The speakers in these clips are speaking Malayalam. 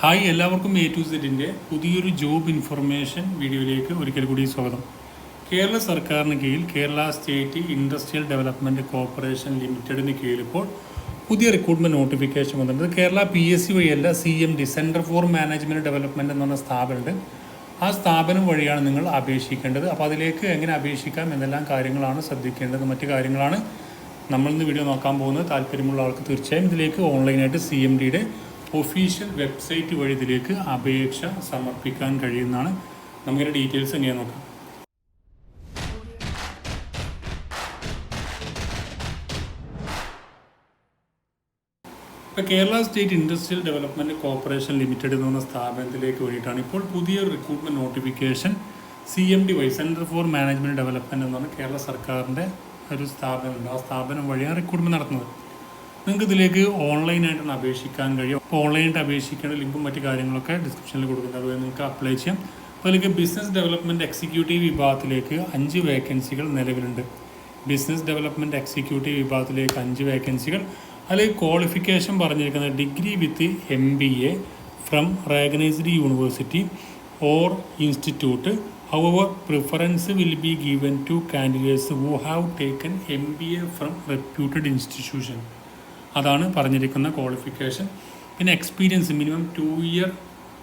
ഹായ് എല്ലാവർക്കും എ ടു സെറ്റിന്റെ പുതിയൊരു ജോബ് ഇൻഫർമേഷൻ വീഡിയോയിലേക്ക് ഒരിക്കൽ കൂടി സ്വാഗതം. കേരള സർക്കാരിന് കീഴിൽ Kerala state industrial development corporation ലിമിറ്റഡിന് കീഴിൽ ഇപ്പോൾ പുതിയ റിക്രൂട്ട്മെന്റ് നോട്ടിഫിക്കേഷൻ വന്നിട്ടുണ്ട്. കേരള പി എസ് സി വഴിയല്ല C M D centre for management development എന്ന് പറഞ്ഞ സ്ഥാപനമുണ്ട്. ആ സ്ഥാപനം വഴിയാണ് നിങ്ങൾ അപേക്ഷിക്കേണ്ടത്. അപ്പോൾ അതിലേക്ക് എങ്ങനെ അപേക്ഷിക്കാം എന്നെല്ലാം കാര്യങ്ങളാണ് ശ്രദ്ധിക്കേണ്ടത്. മറ്റു കാര്യങ്ങളാണ് നമ്മളിന്ന് വീഡിയോ നോക്കാൻ പോകുന്നത്. താല്പര്യമുള്ള ആൾക്ക് തീർച്ചയായും ഇതിലേക്ക് ഓൺലൈനായിട്ട് സി എം ഡിയുടെ ഒഫീഷ്യൽ വെബ്സൈറ്റ് വഴി ഇതിലേക്ക് അപേക്ഷ സമർപ്പിക്കാൻ കഴിയുന്നതാണ്. നമുക്കിന്റെ ഡീറ്റെയിൽസ് എങ്ങനെ നോക്കാം. ഇപ്പോൾ Kerala state industrial development corporation limited എന്ന് പറഞ്ഞ സ്ഥാപനത്തിലേക്ക് വേണ്ടിയിട്ടാണ് ഇപ്പോൾ പുതിയൊരു recruitment notification C M D Y centre for management development എന്ന് പറഞ്ഞ കേരള സർക്കാരിന്റെ ഒരു സ്ഥാപനമുണ്ട്. ആ സ്ഥാപനം വഴിയാണ് റിക്രൂട്ട്മെന്റ് നടത്തുന്നത്. നിങ്ങൾക്ക് ഇതിലേക്ക് ഓൺലൈനായിട്ടാണ് അപേക്ഷിക്കാൻ കഴിയും. അപ്പോൾ ഓൺലൈനായിട്ട് അപേക്ഷിക്കേണ്ട ലിങ്കും മറ്റു കാര്യങ്ങളൊക്കെ ഡിസ്ക്രിപ്ഷനിൽ കൊടുക്കുന്നത് അതുപോലെ നിങ്ങൾക്ക് അപ്ലൈ ചെയ്യാം. അപ്പോൾ അതിലേക്ക് ബിസിനസ് ഡെവലപ്മെന്റ് എക്സിക്യൂട്ടീവ് വിഭാഗത്തിലേക്ക് അഞ്ച് വേക്കൻസികൾ നിലവിലുണ്ട്. ബിസിനസ് ഡെവലപ്മെന്റ് എക്സിക്യൂട്ടീവ് വിഭാഗത്തിലേക്ക് അഞ്ച് വേക്കൻസികൾ. അതിൽ ക്വാളിഫിക്കേഷൻ പറഞ്ഞിരിക്കുന്നത് degree with M B A from recognised university or institute. However preference will be given to candidates who have taken M B A from reputed institution അതാണ് പറഞ്ഞിരിക്കുന്ന ക്വാളിഫിക്കേഷൻ പിന്നെ experience minimum two year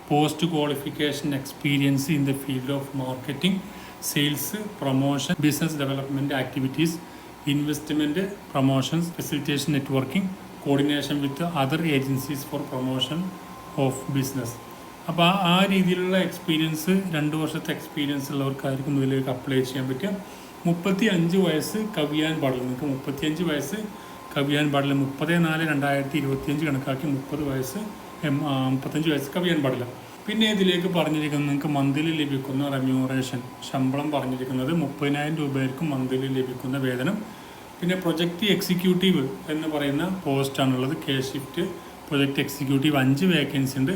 post qualification experience in the field of marketing sales promotion business development activities investment promotions facilitation networking coordination with other agencies for promotion of business അപ്പോൾ ആ- രീതിയിലുള്ള എക്സ്പീരിയൻസ് രണ്ട് വർഷത്തെ എക്സ്പീരിയൻസ് ഉള്ളവർക്കായിരിക്കും ഇതിലേക്ക് അപ്ലൈ ചെയ്യാൻ പറ്റുക. മുപ്പത്തി അഞ്ച് വയസ്സ് കവിയാൻ പാടില്ല നിങ്ങൾക്ക് മുപ്പത്തിയഞ്ച് വയസ്സ് കവിയാൻ പാടില്ല മുപ്പത് നാല് രണ്ടായിരത്തി ഇരുപത്തിയഞ്ച് കണക്കാക്കി മുപ്പത് വയസ്സ് മുപ്പത്തഞ്ച് വയസ്സ് കവിയാൻ പാടില്ല പിന്നെ ഇതിലേക്ക് പറഞ്ഞിരിക്കുന്നത് നിങ്ങൾക്ക് മന്ത്ലി ലഭിക്കുന്ന റെമ്യൂറേഷൻ ശമ്പളം പറഞ്ഞിരിക്കുന്നത് മുപ്പതിനായിരം രൂപയായിരിക്കും മന്ത്ലി ലഭിക്കുന്ന വേതനം. പിന്നെ പ്രൊജക്റ്റ് എക്സിക്യൂട്ടീവ് എന്ന് പറയുന്ന പോസ്റ്റാണുള്ളത് കെ ഷിഫ്റ്റ്. പ്രൊജക്റ്റ് എക്സിക്യൂട്ടീവ് അഞ്ച് വേക്കൻസി ഉണ്ട്.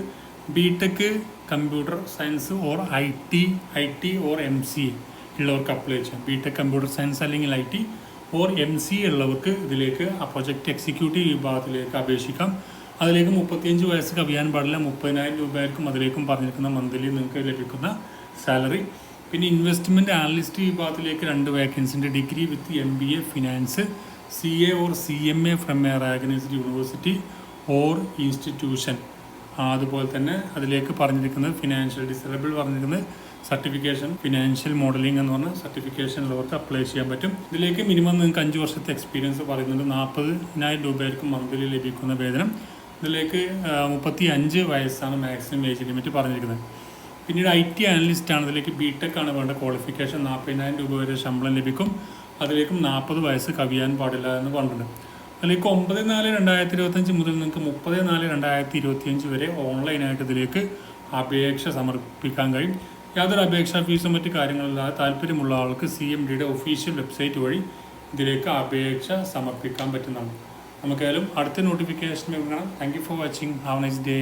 B Tech computer science or I T I T or M C ഉള്ളവർക്ക് അപ്ലൈ ചെയ്യാം. ബി ടെക് കമ്പ്യൂട്ടർ സയൻസ് അല്ലെങ്കിൽ I T. Or M C ഉള്ളവർക്ക് ഇതിലേക്ക് ആ പ്രൊജക്റ്റ് എക്സിക്യൂട്ടീവ് വിഭാഗത്തിലേക്ക് അപേക്ഷിക്കാം. അതിലേക്ക് മുപ്പത്തിയഞ്ച് വയസ്സ് കവിയാൻ പാടില്ല. മുപ്പതിനായിരം രൂപയായിരിക്കും അതിലേക്കും പറഞ്ഞിരിക്കുന്ന മന്ത്ലി നിങ്ങൾക്ക് ലഭിക്കുന്ന സാലറി പിന്നെ ഇൻവെസ്റ്റ്മെന്റ് അനലിസ്റ്റ് വിഭാഗത്തിലേക്ക് രണ്ട് വേക്കൻസിന്റെ degree with M B A finance C A or C M A from a recognised university or institution അതുപോലെ തന്നെ അതിലേക്ക് പറഞ്ഞിരിക്കുന്നത് ഫിനാൻഷ്യൽ ഡിസേബിൾ പറഞ്ഞിരിക്കുന്നത് സർട്ടിഫിക്കേഷൻ ഫിനാൻഷ്യൽ മോഡലിംഗ് എന്ന് പറഞ്ഞ സർട്ടിഫിക്കേഷൻ ഉള്ളവർക്ക് അപ്ലൈ ചെയ്യാൻ പറ്റും. ഇതിലേക്ക് മിനിമം നിങ്ങൾക്ക് അഞ്ച് വർഷത്തെ എക്സ്പീരിയൻസ് പറയുന്നുണ്ട്. നാൽപ്പതിനായിരം രൂപയായിരിക്കും മന്ത്ലി ലഭിക്കുന്ന വേതനം. ഇതിലേക്ക് മുപ്പത്തി അഞ്ച് വയസ്സാണ് മാക്സിമം ഏജ് ലിമിറ്റ് പറഞ്ഞിരിക്കുന്നത്. പിന്നീട് ഐ ടി അനലിസ്റ്റ് ആണ്. ഇതിലേക്ക് ബി ടെക് ആണ് വേണ്ട ക്വാളിഫിക്കേഷൻ നാൽപ്പതിനായിരം രൂപ വരെ ശമ്പളം ലഭിക്കും. അതിലേക്കും നാൽപ്പത് വയസ്സ് കവിയാൻ പാടില്ല എന്ന് പറഞ്ഞിട്ടുണ്ട്. അതിലേക്ക് ഒമ്പത് നാല് രണ്ടായിരത്തി ഇരുപത്തഞ്ച് മുതൽ നിങ്ങൾക്ക് മുപ്പത് നാല് രണ്ടായിരത്തി ഇരുപത്തിയഞ്ച് വരെ ഓൺലൈനായിട്ട് ഇതിലേക്ക് അപേക്ഷ സമർപ്പിക്കാൻ കഴിയും. യാതൊരു അപേക്ഷാ ഫീസും മറ്റു കാര്യങ്ങളില്ലാതെ താല്പര്യമുള്ള ആൾക്ക് സി എം ഡിയുടെ ഒഫീഷ്യൽ വെബ്സൈറ്റ് വഴി ഇതിലേക്ക് അപേക്ഷ സമർപ്പിക്കാൻ പറ്റുന്നതാണ്. നമുക്കായാലും അടുത്ത നോട്ടിഫിക്കേഷൻ കാണാം. Thank you for watching have nice day